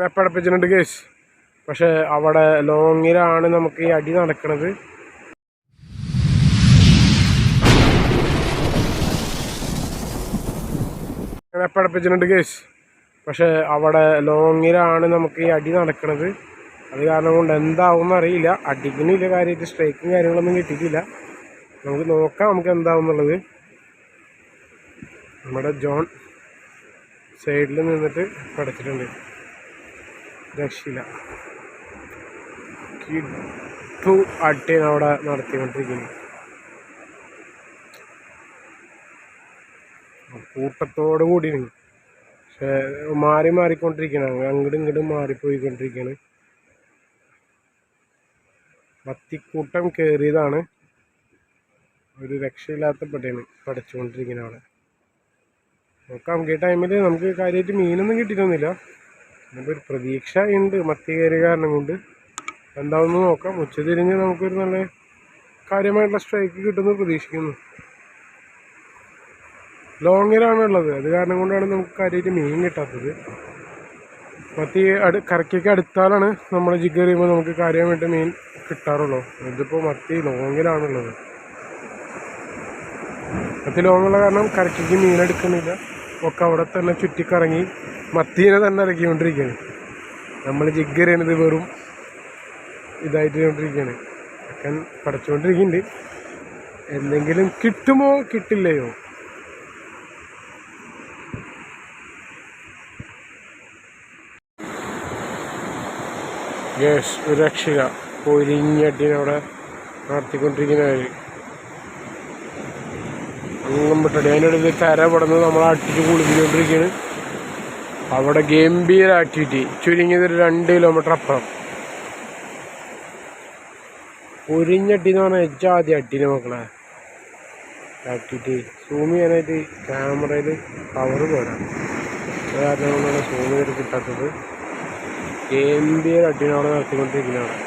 അങ്ങനെ പഠിപ്പിച്ചിട്ടുണ്ട് കേസ് പക്ഷെ അവിടെ ലോങ്ങിലാണ് നമുക്ക് ഈ അടി നടക്കുന്നത് അങ്ങനെ പഠിപ്പിച്ചിട്ടുണ്ട് കേസ് പക്ഷെ അവിടെ ലോങ്ങിലാണ് നമുക്ക് ഈ അടി നടക്കുന്നത് അത് കാരണം കൊണ്ട് എന്താവും അറിയില്ല. അടിക്കണില്ല കാര്യമായിട്ട് സ്ട്രൈക്കും കാര്യങ്ങളൊന്നും കിട്ടിയിട്ടില്ല. നമുക്ക് നോക്കാം നമുക്ക് എന്താവും എന്നുള്ളത് നമ്മുടെ ജോൺ സൈഡിൽ നിന്നിട്ട് പഠിച്ചിട്ടുണ്ട് രക്ഷയില്ല. കിട്ടു അട്ടി അവിടെ നടത്തിക്കൊണ്ടിരിക്കുന്നത് കൂട്ടത്തോടു കൂടി പക്ഷേ മാറി മാറിക്കൊണ്ടിരിക്കണം. അങ്ങോട്ടും ഇങ്ങോട്ടും മാറിപ്പോയിക്കൊണ്ടിരിക്കുകയാണ് പത്തിക്കൂട്ടം കയറിയതാണ് ഒരു രക്ഷയില്ലാത്ത പട്ടിയാണ് പഠിച്ചുകൊണ്ടിരിക്കുന്ന അവിടെ. നോക്കാം ഈ ടൈമിൽ നമുക്ക് കാര്യമായിട്ട് മീനൊന്നും കിട്ടിയിട്ടൊന്നുമില്ല. നമുക്ക് ഒരു പ്രതീക്ഷ ഉണ്ട് മത്തി കയറിയ കാരണം കൊണ്ട്. എന്താണെന്ന് നോക്കാം. ഉച്ച തിരിഞ്ഞ് നമുക്കൊരു നല്ല കാര്യമായിട്ടുള്ള സ്ട്രൈക്ക് കിട്ടുമെന്ന് പ്രതീക്ഷിക്കുന്നു. ലോങ്ങിലാണ് ഉള്ളത്. അത് കാരണം കൊണ്ടാണ് നമുക്ക് കാര്യമായിട്ട് മീൻ കിട്ടാത്തത്. മത്തി അടു കരയ്ക്കൊക്കെ അടുത്താലാണ് നമ്മൾ ജിഗ് എറിയുമ്പോൾ നമുക്ക് കാര്യമായിട്ട് മീൻ കിട്ടാറുള്ളൂ. ഇതിപ്പോൾ മത്തി ലോങ്ങിലാണുള്ളത് മത്തി ലോങ്ങുള്ള കാരണം കരയ്ക്ക് മീൻ എടുക്കുന്നില്ല. ഒക്കെ അവിടെ തന്നെ ചുറ്റിക്കറങ്ങി മത്തീനെ തന്നെ ഇറക്കിക്കൊണ്ടിരിക്കുകയാണ്. നമ്മൾ ജിഗ് എറിയണത് വെറും ഇതായിട്ട് കൊണ്ടിരിക്കുകയാണ് അക്കൻ പഠിച്ചുകൊണ്ടിരിക്കുന്നുണ്ട് എന്തെങ്കിലും കിട്ടുമോ കിട്ടില്ലയോ? യെസ് ഒരു രക്ഷക പൊരിഞ്ഞടിനെ അവിടെ നടത്തിക്കൊണ്ടിരിക്കുന്നവര് അങ്ങും വിട്ടടി അതിന്റെ കര പടന്ന് നമ്മളെ അട്ടിച്ച് കുളിപ്പിച്ചുകൊണ്ടിരിക്കുകയാണ്. അവിടെ ഗംഭീര ആക്ടിവിറ്റി ചുരുങ്ങിയത് രണ്ട് കിലോമീറ്റർ അപ്പുറം. പൊരിഞ്ഞട്ടി എന്ന് പറഞ്ഞാൽ ഏറ്റവും ആദ്യം അട്ടിന് മക്കളെ ആക്ടിവിറ്റി സൂം ചെയ്യാനായിട്ട് ക്യാമറയിൽ പവർ പോരാ. അത് കാരണം കൊണ്ടാണ് സൂം ചെയ്ത് കിട്ടാത്തത്. ഗംഭീര അടിയാണ് അവിടെ നടത്തിക്കൊണ്ടിരിക്കുന്നത് അവിടെ